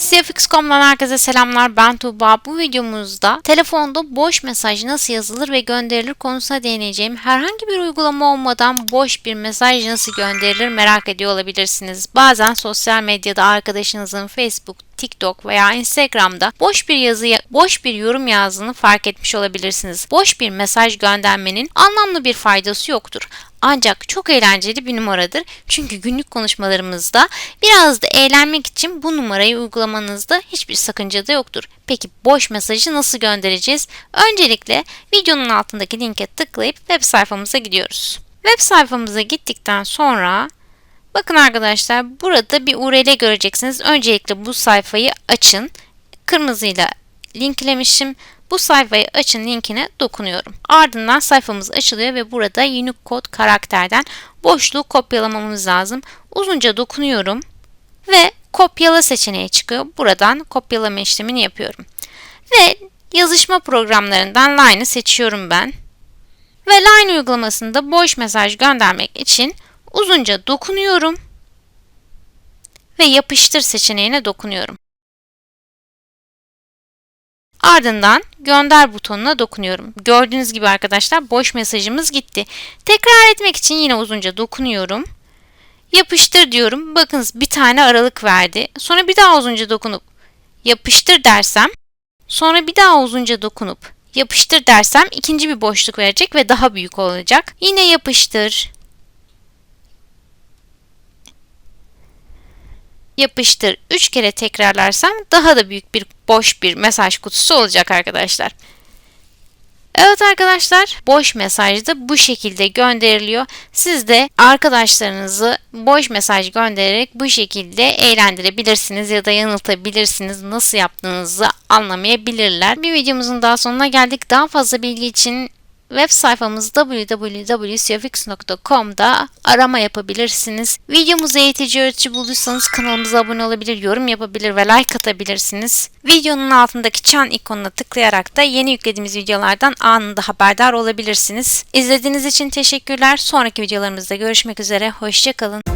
CFX.com'dan herkese selamlar. Ben Tuğba. Bu videomuzda telefonda boş mesaj nasıl yazılır ve gönderilir konusuna değineceğim. Herhangi bir uygulama olmadan boş bir mesaj nasıl gönderilir merak ediyor olabilirsiniz. Bazen sosyal medyada arkadaşınızın Facebook, TikTok veya Instagram'da boş bir yazı, boş bir yorum yazdığını fark etmiş olabilirsiniz. Boş bir mesaj göndermenin anlamlı bir faydası yoktur. Ancak çok eğlenceli bir numaradır. Çünkü günlük konuşmalarımızda biraz da eğlenmek için bu numarayı uygulamanızda hiçbir sakınca da yoktur. Peki boş mesajı nasıl göndereceğiz? Öncelikle videonun altındaki linke tıklayıp web sayfamıza gidiyoruz. Web sayfamıza gittikten sonra Bakın arkadaşlar burada bir URL göreceksiniz. Öncelikle bu sayfayı açın. Kırmızıyla linklemişim. Bu sayfayı açın linkine dokunuyorum. Ardından sayfamız açılıyor ve burada Unicode karakterden boşluğu kopyalamamız lazım. Uzunca dokunuyorum ve kopyala seçeneği çıkıyor. Buradan kopyalama işlemini yapıyorum. Ve yazışma programlarından Line'ı seçiyorum ben. Ve Line uygulamasında boş mesaj göndermek için uzunca dokunuyorum ve yapıştır seçeneğine dokunuyorum. Ardından gönder butonuna dokunuyorum. Gördüğünüz gibi arkadaşlar boş mesajımız gitti. Tekrar etmek için yine uzunca dokunuyorum. Yapıştır diyorum. Bakınız bir tane aralık verdi. Sonra bir daha uzunca dokunup yapıştır dersem sonra bir daha uzunca dokunup yapıştır dersem ikinci bir boşluk verecek ve daha büyük olacak. Yine yapıştır. Yapıştır 3 kere tekrarlarsam daha da büyük bir boş bir mesaj kutusu olacak arkadaşlar. Evet arkadaşlar boş mesaj da bu şekilde gönderiliyor. Siz de arkadaşlarınızı boş mesaj göndererek bu şekilde eğlendirebilirsiniz ya da yanıltabilirsiniz. Nasıl yaptığınızı anlamayabilirler. Bir videomuzun daha sonuna geldik. Daha fazla bilgi için Web sayfamız www.cfx.com'da arama yapabilirsiniz. Videomuzu eğitici öğretici bulduysanız kanalımıza abone olabilir, yorum yapabilir ve like atabilirsiniz. Videonun altındaki çan ikonuna tıklayarak da yeni yüklediğimiz videolardan anında haberdar olabilirsiniz. İzlediğiniz için teşekkürler. Sonraki videolarımızda görüşmek üzere. Hoşçakalın.